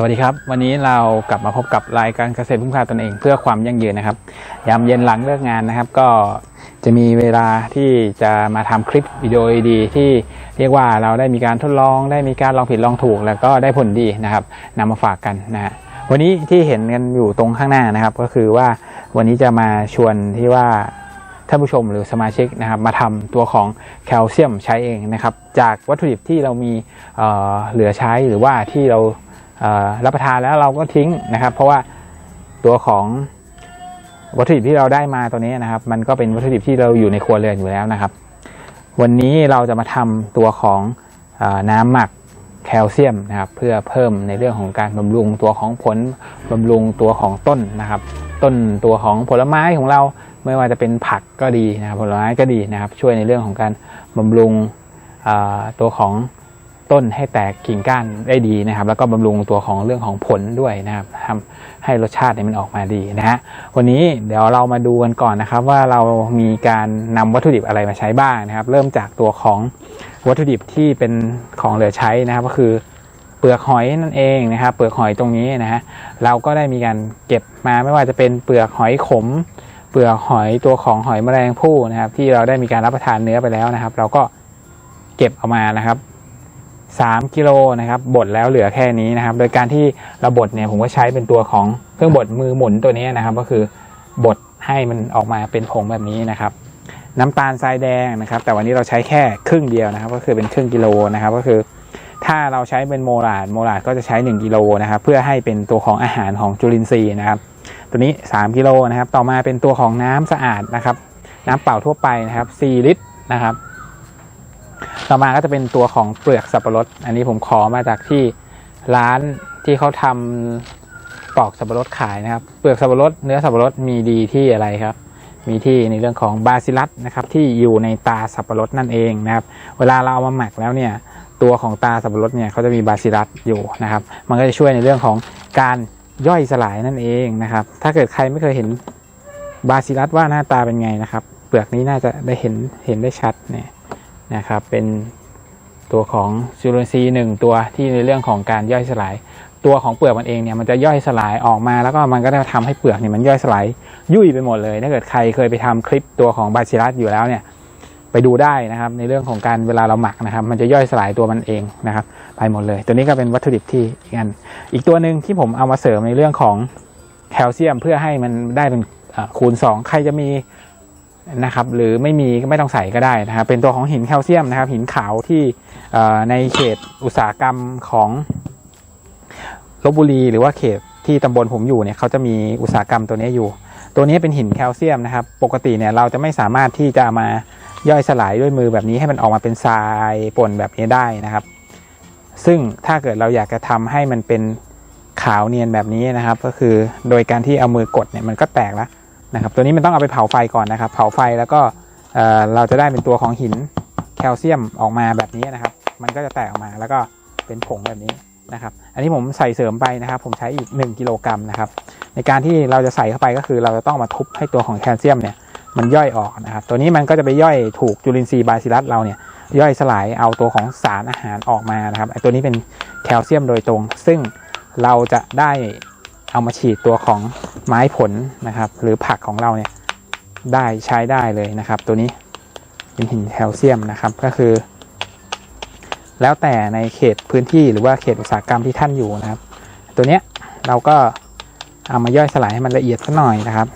สวัสดีครับ วันนี้เรากลับมาพบกับรายการเกษตรพึ่งพาตนเองเพื่อความยั่งยืนนะครับ ยามเย็นหลังเลิกงานนะครับ ก็จะมีเวลาที่จะมาทำคลิปวิดีโอดีที่เรียกว่าเราได้มีการทดลองได้มีการลองผิดลองถูก แล้วก็ได้ผลดีนะครับนำมาฝากกันนะฮะวันนี้ที่เห็นกันอยู่ตรงข้างหน้านะครับ ก็คือว่าวันนี้จะมาชวนที่ว่าท่านผู้ชมหรือสมาชิกนะครับมาทำตัวของแคลเซียมใช้เองนะครับ จากวัตถุดิบที่เรามีเอ่อเหลือใช้หรือว่าที่เรา รับประทานแล้วเราก็ทิ้งนะครับ เพราะว่าตัวของวัตถุดิบที่เราได้มาตัวนี้นะครับ มันก็เป็นวัตถุดิบที่เราอยู่ในครัวเรือนอยู่แล้วนะครับ วันนี้เราจะมาทำตัวของอน้ำหมักแคลเซียมนะครับ เพื่อเพิ่มในเรื่องของการบำรุงตัวของผลบำรุงตัวของต้นนะครับ ต้นตัวของผลไม้ของเราไม่ว่าจะเป็นผักก็ดีนะครับ ผลไม้ก็ดีนะครับ ช่วยในเรื่องของการบำรุงตัวของ ต้นให้แตกกิ่งก้านได้ดีนะครับ แล้วก็บำรุงตัวของเรื่องของผลด้วยนะครับทำให้รสชาติเนี่ยมันออกมาดีนะฮะวันนี้เดี๋ยวเรามาดูกันก่อนนะครับ ว่าเรามีการนำวัตถุดิบอะไรมาใช้บ้างนะครับ เริ่มจากตัวของวัตถุดิบที่เป็นของเหลือใช้นะครับ ก็คือเปลือกหอยนั่นเองนะครับ เปลือกหอยตรงนี้นะฮะเราก็ได้มีการเก็บมาไม่ว่าจะเป็นเปลือกหอยขม เปลือกหอยตัวของหอยแมลงภู่นะครับ ที่เราได้มีการรับประทานเนื้อไปแล้วนะครับ เราก็เก็บเอามานะครับ 3กิโลนะครับบดแล้วเหลือแค่นี้นะครับ โดยการที่เราบดเนี่ยผมก็ใช้เป็นตัวของเครื่องบดมือหมุนตัวนี้นะครับ ก็คือบดให้มันออกมาเป็นผงแบบนี้นะครับ น้ำตาลทรายแดงนะครับ แต่วันนี้เราใช้แค่ครึ่งเดียวนะครับ ก็คือเป็นครึ่งกิโลนะครับ ก็คือถ้าเราใช้เป็นโมลาดโมลาดก็จะใช้ 1กิโลนะครับ เพื่อให้เป็นตัวของอาหารของจุลินทรีย์นะครับ ตัวนี้ 3กิโลนะครับ ต่อมาเป็นตัวของน้ำสะอาดนะครับ น้ำเปล่าทั่วไปนะครับ 4 ลิตรนะครับ ต่อมาก็จะเป็นตัวของเปลือกสับปะรด อันนี้ผมขอมาจากที่ร้านที่เขาทำปอกสับปะรดขายนะครับ เปลือกสับปะรดเนื้อสับปะรดมีดีที่อะไรครับ มีที่ในเรื่องของบาซิลัสนะครับที่อยู่ในตาสับปะรดนั่นเองนะครับ เวลาเราเอามาหมักแล้วเนี่ยตัวของตาสับปะรดเนี่ยเขาจะมีบาซิลัสอยู่นะครับ มันก็จะช่วยในเรื่องของการย่อยสลายนั่นเองนะครับ ถ้าเกิดใครไม่เคยเห็นบาซิลัสว่าหน้าตาเป็นไงนะครับ เปลือกนี้น่าจะได้เห็นเห็นได้ชัดเนี่ย นะครับ เป็นตัวของจูลินทรีย์หนึ่งตัวที่ในเรื่องของการย่อยสลาย ตัวของเปลือกมันเองเนี่ยมันจะย่อยสลายออกมา แล้วก็มันก็จะทำให้เปลือกเนี่ยมันย่อยสลายยุ่ยไปหมดเลย ถ้าเกิดใครเคยไปทำคลิปตัวของบาซิลัสอยู่แล้วเนี่ยไปดูได้นะครับ ในเรื่องของการเวลาเราหมักนะครับ มันจะย่อยสลายตัวมันเองนะครับ ไปหมดเลย ตัวนี้ก็เป็นวัตถุดิบที่อีกอัน อีกตัวหนึ่งที่ผมเอามาเสริมในเรื่องของแคลเซียมเพื่อให้มันได้เป็นคูณ 2 ใครจะมี นะครับ หรือไม่มีก็ไม่ต้องใส่ก็ได้นะครับ เป็นตัวของหินแคลเซียมนะครับ หินขาวที่ในเขตอุตสาหกรรมของลบบุรี หรือว่าเขตที่ตำบลผมอยู่เนี่ยเขาจะมีอุตสาหกรรมตัวนี้อยู่ ตัวนี้เป็นหินแคลเซียมนะครับ ปกติเนี่ยเราจะไม่สามารถที่จะามาย่อยสลายด้วยมือแบบนี้ให้มันออกมาเป็นทรายป่นแบบนี้ได้นะครับ ซึ่งถ้าเกิดเราอยากจะทำให้มันเป็นขาวเนียนแบบนี้นะครับ ก็คือโดยการที่เอามือกดเนี่ยมันก็แตกแล้ว นะครับตัวนี้มันต้องเอาไปเผาไฟก่อนนะครับ เผาไฟแล้วก็เอ่อเราจะได้เป็นตัวของหินแคลเซียมออกมาแบบนี้นะครับ มันก็จะแตกออกมาแล้วก็เป็นผงแบบนี้นะครับ อันนี้ผมใส่เสริมไปนะครับ ผมใช้อีก 1กิโลกรัมนะครับ ในการที่เราจะใส่เข้าไปก็คือเราจะต้องมาทุบให้ตัวของแคลเซียมเนี่ยมันย่อยออกนะครับ ตัวนี้มันก็จะไปย่อยถูกจุลินทรีย์บาซิลัสเราเนี่ยย่อยสลายเอาตัวของสารอาหารออกมานะครับไอตัวนี้เป็นแคลเซียมโดยตรง ซึ่งเราจะได้ เอามาฉีดตัวของไม้ผลนะครับ หรือผักของเราเนี่ยได้ใช้ได้เลยนะครับ ตัวนี้เป็นหินแคลเซียมนะครับก็คือ แล้วแต่ในเขตพื้นที่หรือว่าเขตอุตสาหกรรมที่ท่านอยู่นะครับ ตัวเนี้ยเราก็เอามาย่อยสลายให้มันละเอียดสักหน่อยนะครับ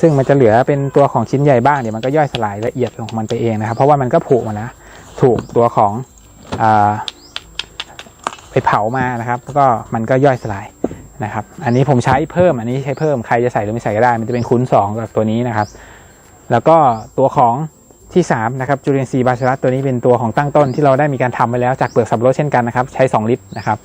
ซึ่งมันจะเหลือเป็นตัวของชิ้นใหญ่บ้างเดี๋ยวมันก็ย่อยสลายละเอียดของมันไปเองนะครับ เพราะว่ามันก็ผุมาแล้วถูกตัวของอไปเผามานะครับแล้วก็มันก็ย่อยสลาย นะครับ อันนี้ผมใช้เพิ่ม อันนี้ใช้เพิ่ม ใครจะใส่หรือไม่ใส่ก็ได้ มันจะเป็นคูณสองกับตัวนี้นะครับ แล้วก็ตัวของที่ 3 นะครับจูเลียนซีบาชรัสตัวนี้เป็นตัวของตั้งต้นที่เราได้มีการทำไว้แล้วจากเปลือกสับปะรดเช่นกันนะครับ ใช้ 2 ลิตรนะครับ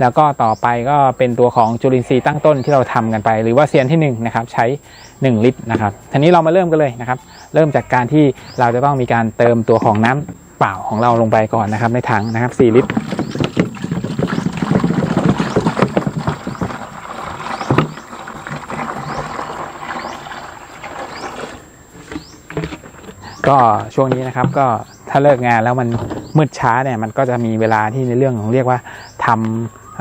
แล้วก็ต่อไปก็เป็นตัวของจุลินทรีย์ตั้งต้นที่เราทำกันไป หรือว่าเซียนที่1นะครับใช้ 1 ลิตรนะครับทีนี้เรามาเริ่มกันเลยนะครับ เริ่มจากการที่เราจะต้องมีการเติมตัวของน้ำเปล่าของเราลงไปก่อนนะครับในถังนะครับ 4 ลิตร ก็ช่วงนี้นะครับก็ถ้าเลิกงานแล้วมันมืดช้าเนี่ยมันก็จะมีเวลาที่ในเรื่องของเรียกว่าท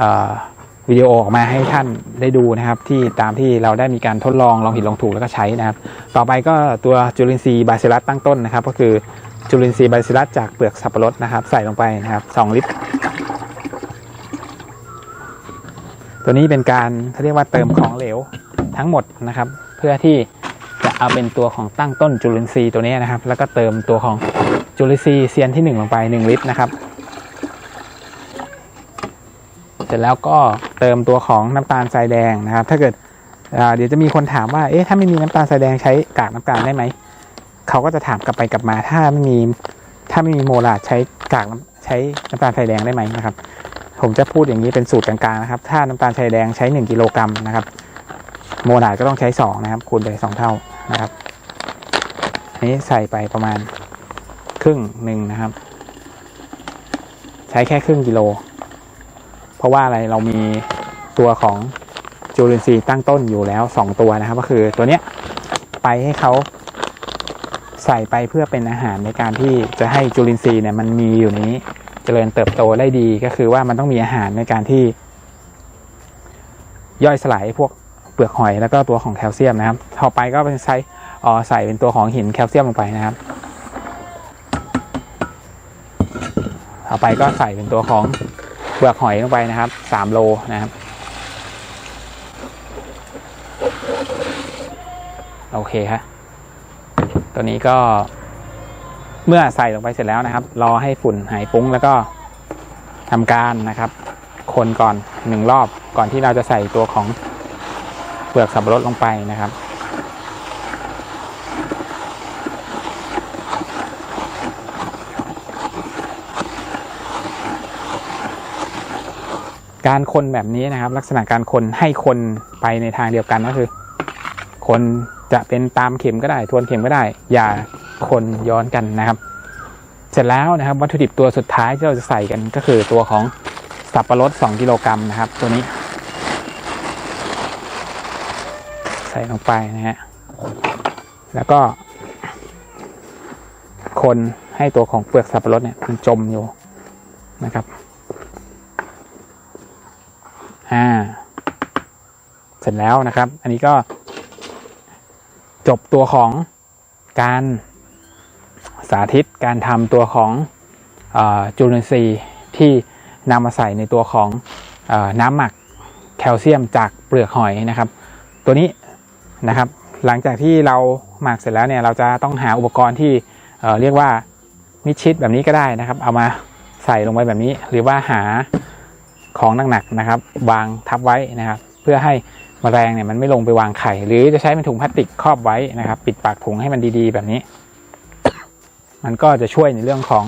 ำวิดีโอออกมาให้ท่านได้ดูนะครับ ที่ตามที่เราได้มีการทดลองลองผิดลองถูกแล้วก็ใช้นะครับ ต่อไปก็ตัวจุลินทรีย์บาซิลัสตั้งต้นนะครับ ก็คือจุลินทรีย์บาซิลัสจากเปลือกสับปะรดนะครับ ใส่ลงไปนะครับ 2 ลิตร ตัวนี้เป็นการเขาเรียกว่าเติมของเหลวทั้งหมดนะครับ เพื่อที่ จะเอาเป็นตัวของตั้งต้นจุลินทรีย์ตัวนี้นะครับ แล้วก็เติมตัวของจุลินทรีย์เซียนที่ 1 ลงไป 1 ลิตรนะครับ เสร็จแล้วก็เติมตัวของน้ำตาลทรายแดงนะครับ ถ้าเกิดเดี๋ยวจะมีคนถามว่าเอ๊ะถ้าไม่มีน้ำตาลทรายแดงใช้กากน้ำตาลได้ไหมเขาก็จะถามกลับไปกลับมา ถ้าไม่มีถ้าไม่มีโมลาดใช้กากใช้น้ำตาลทรายแดงได้ไหมนะครับ ผมจะพูดอย่างนี้เป็นสูตรกลางๆนะครับ ถ้าน้ำตาลทรายแดงใช้ 1 กิโลกรัมนะครับ โมลาดก็ต้องใช้ 2 นะครับ คูณไป2เท่านะครับอันนี้ใส่ไปประมาณครึ่งหนึ่งนะครับ ใช้แค่ครึ่งกิโล เพราะว่าอะไรเรามีตัวของจูลินทรีย์ตั้งต้นอยู่แล้ว 2 ตัวนะครับ ก็คือตัวเนี้ยไปให้เขาใส่ไปเพื่อเป็นอาหารในการที่จะให้จูลินทรีย์เนี่ยมันมีอยู่นี้เจริญเติบโตได้ดีก็คือว่ามันต้องมีอาหารในการที่ย่อยสลายพวก ปลือกหอยแล้วก็ตัวของแคลเซียมนะครับ ต่อไปก็เป็นใส่อ๋อใส่เป็นตัวของหินแคลเซียมลงไปนะครับ ต่อไปก็ใส่เป็นตัวของเปลือกหอยลงไปนะครับสามโลนะครับโอเคครับตัวนี้ก็เมื่อใส่ลงไปเสร็จแล้วนะครับ รอให้ฝุ่นหายฟุ้งแล้วก็ทำการนะครับ คนก่อนหนึ่งรอบก่อนที่เราจะใส่ตัวของ เปลือกสับปะรดลงไปนะครับการคนแบบนี้นะครับ ลักษณะการคนให้คนไปในทางเดียวกันก็คือ คนจะเป็นตามเข็มก็ได้ ทวนเข็มก็ได้ อย่าคนย้อนกันนะครับ เสร็จแล้วนะครับ วัตถุดิบตัวสุดท้ายที่เราจะใส่กันก็คือตัวของสับปะรด 2 กิโลกรัมนะครับ ตัวนี้ ใส่ลงไปนะฮะ แล้วก็ คนให้ตัวของเปลือกสับปะรดเนี่ยมันจมอยู่นะครับ อ่า เสร็จแล้วนะครับ อันนี้ก็ จบตัวของการสาธิตการทำตัวของอจุลินทรีย์ที่นำมาใส่ในตัวของอน้ำหมักแคลเซียมจากเปลือกหอยนะครับ ตัวนี้ นะครับ หลังจากที่เราหมักเสร็จแล้วเนี่ยเราจะต้องหาอุปกรณ์ที่เเรียกว่ามิดชิดแบบนี้ก็ได้นะครับ เอามาใส่ลงไปแบบนี้ หรือว่าหาของหนักๆนะครับ วางทับไว้นะครับ เพื่อให้มแมลงเนี่ยมันไม่ลงไปวางไข่ หรือจะใช้เป็นถุงพลาสติกครอบไว้นะครับ ปิดปากถุงให้มันดีๆ แบบนี้ มันก็จะช่วยในเรื่องของ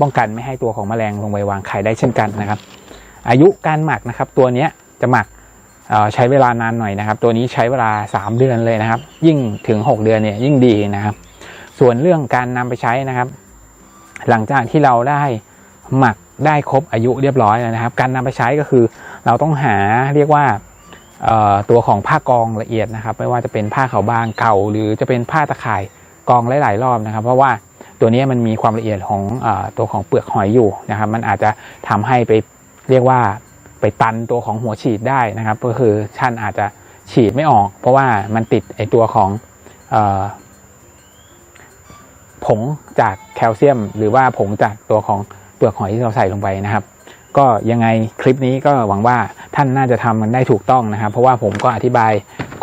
ป้องกันไม่ให้ตัวของแมลงลงไปวางไข่ได้เช่นกันนะครับ อายุการหมักนะครับ ตัวนี้จะหมัก ใช้เวลานานหน่อยนะครับ ตัวนี้ใช้เวลา 3 เดือนเลยนะครับ ยิ่งถึง 6 เดือนเนี่ยยิ่งดีนะครับ ส่วนเรื่องการนำไปใช้นะครับ หลังจากที่เราได้หมักได้ครบอายุเรียบร้อยแล้วนะครับ การนำไปใช้ก็คือเราต้องหาเรียกว่าตัวของผ้ากองละเอียดนะครับ ไม่ว่าจะเป็นผ้าขาวบางเก่า หรือจะเป็นผ้าตะข่ายกองหลาย ๆ รอบนะครับ เพราะว่าตัวนี้มันมีความละเอียดของอตัวของเปลือกหอยอยู่นะครับ มันอาจจะทำให้ไปเรียกว่า ไปตันตัวของหัวฉีดได้นะครับ ก็คือท่านอาจจะฉีดไม่ออก เพราะว่ามันติดไอตัวของออผงจากแคลเซียม หรือว่าผงจากตัวของเปลือกหอยที่เราใส่ลงไปนะครับ ก็ยังไงคลิปนี้ก็หวังว่าท่านน่าจะทำมันได้ถูกต้องนะครับ เพราะว่าผมก็อธิบาย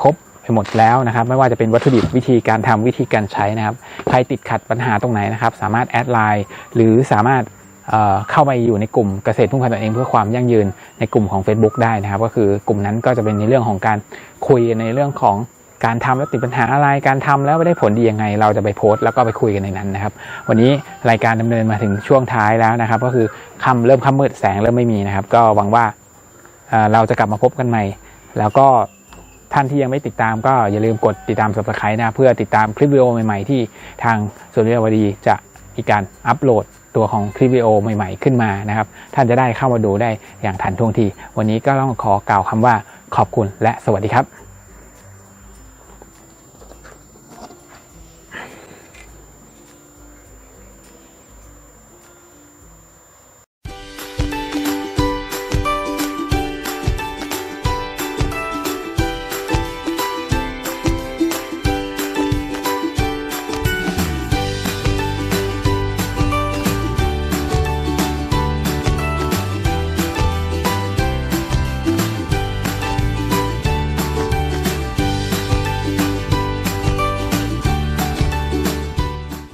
ครบไปหมดแล้วนะครับ ไม่ว่าจะเป็นวัตถุดิบวิธีการทำวิธีการใช้นะครับ ใครติดขัดปัญหาตรงไหนนะครับ สามารถแอดไลน์หรือสามารถ เข้าไปอยู่ในกลุ่มเกษตรพึ่งพาตนเองเพื่อความยั่งยืนในกลุ่มของ Facebook ได้นะครับ ก็คือกลุ่มนั้นก็จะเป็นในเรื่องของการคุยในเรื่องของการทำแล้วติดปัญหาอะไร การทำแล้วไม่ได้ผลดียังไง เราจะไปโพสต์แล้วก็ไปคุยกันในนั้นนะครับ วันนี้รายการดำเนินมาถึงช่วงท้ายแล้วนะครับ ก็คือค่ำเริ่มค่ำมืดแสงเริ่มไม่มีนะครับ ก็หวังว่าเเราจะกลับมาพบกันใหม่ แล้วก็ท่านที่ยังไม่ติดตามก็อย่าลืมกดติดตาม subscribe นะเพื่อติดตามคลิปวิดีโอใหม่ๆ ที่ทางส่วนวิทยวดีจะมีการอัปโหลด ตัวของคลิปวิดีโอใหม่ๆขึ้นมานะครับ ท่านจะได้เข้ามาดูได้อย่างทันท่วงที วันนี้ก็ต้องขอกล่าวคำว่าขอบคุณและสวัสดีครับ